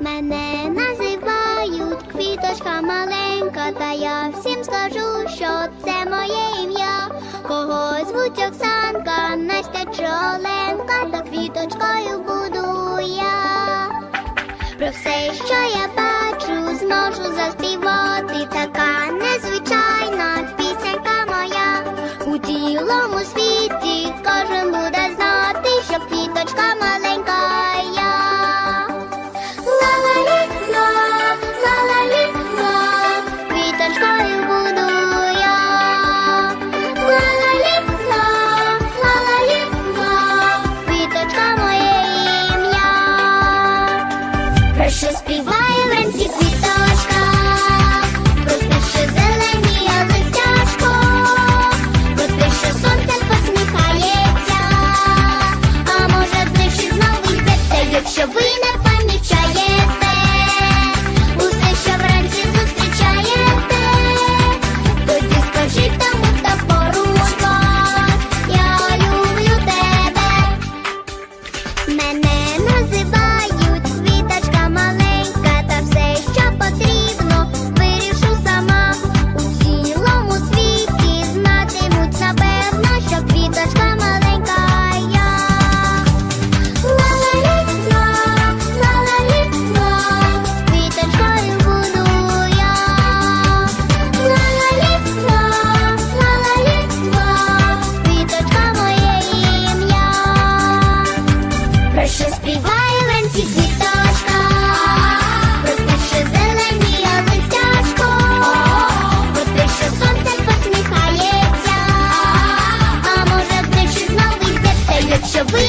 Мене називають квіточка маленька, та я всім скажу, що це моє ім'я. Кого звуть Оксанка, Настя Чоленка, заспівати. У цілому світі кожен буде знати, що квіточка маленька співає вранці квіточка, що співає ленці квіточка, Безпече зелені листячко, безпече сонце посміхається, а може вдачі знову йде те, якщо ви.